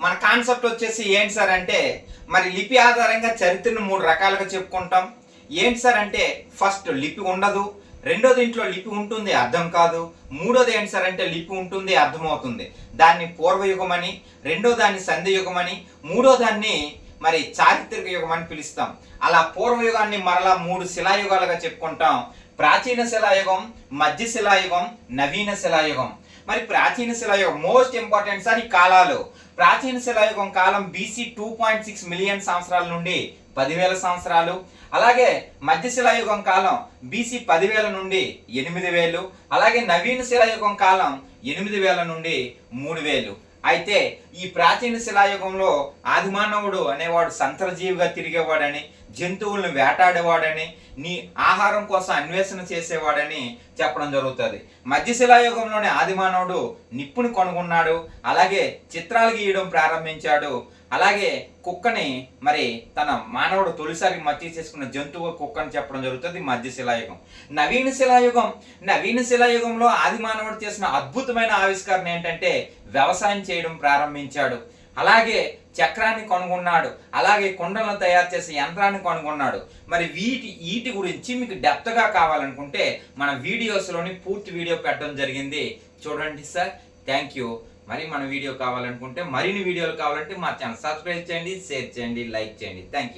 మన కాన్సెప్ట్ వచ్చేసి ఏంటి సార్ అంటే మరి లిపి ఆధారంగా చరిత్రను మూడు రకాలుగా చెప్పుకుంటాం. ఏంటి సార్ అంటే ఫస్ట్ లిపి ఉండదు రెండోది ఇంట్లో లిపి ఉంటుంది అర్థం కాదు. మూడోది ఏంటి సార్ అంటే లిపి ఉంటుంది అర్థమవుతుంది. దాన్ని పూర్వయుగమని రెండో దాన్ని సంధ్యయుగమని మూడో దాన్ని మరి చారిత్రక యుగం అని పిలుస్తాం. అలా పూర్వయుగాన్ని మరలా మూడు శిలాయుగాలుగా చెప్పుకుంటాం. ప్రాచీన శిలాయుగం మధ్య శిలాయుగం నవీన శిలాయుగం. మరి ప్రాచీన శిలాయుగం మోస్ట్ ఇంపార్టెంట్ సార్ ఈ కాలాలు. ప్రాచీన శిలాయుగం కాలం BC two point six million సంవత్సరాల నుండి పదివేల సంవత్సరాలు. అలాగే మధ్య శిలాయుగం కాలం బీసీ పదివేల నుండి ఎనిమిది వేలు. అలాగే నవీన శిలాయుగం కాలం ఎనిమిది వేల నుండి మూడు వేలు. అయితే ఈ ప్రాచీన శిలాయుగంలో ఆదిమానవుడు అనేవాడు సంతరజీవిగా తిరిగేవాడని జంతువులను వేటాడేవాడని నీ ఆహారం కోసం అన్వేషణ చేసేవాడని చెప్పడం జరుగుతుంది. మధ్య శిలాయుగంలోని ఆదిమానవుడు నిప్పుని కనుగొన్నాడు అలాగే చిత్రాలు గీయడం ప్రారంభించాడు. అలాగే కుక్కని మరి తన మానవుడు తొలిసారి మచ్చి చేసుకున్న జంతువు కుక్కని చెప్పడం జరుగుతుంది మధ్య శిలాయుగం. నవీన శిలాయుగం నవీన శిలాయుగంలో ఆది మానవుడు చేసిన అద్భుతమైన ఆవిష్కరణ ఏంటంటే వ్యవసాయం చేయడం ప్రారంభించాడు. అలాగే చక్రాన్ని కనుగొన్నాడు. అలాగే కుండలను తయారు చేసే యంత్రాన్ని కనుగొన్నాడు. మరి వీటి వీటి గురించి మీకు డెప్త్గా కావాలనుకుంటే మన వీడియోస్లోని పూర్తి వీడియో పెట్టడం జరిగింది. చూడండి సార్. థ్యాంక్ యూ మరి మన వీడియో కావాలనుకుంటే మరిన్ని వీడియోలు కావాలంటే మా ఛానల్ సబ్స్క్రైబ్ చేయండి షేర్ చేయండి లైక్ చేయండి. Thank you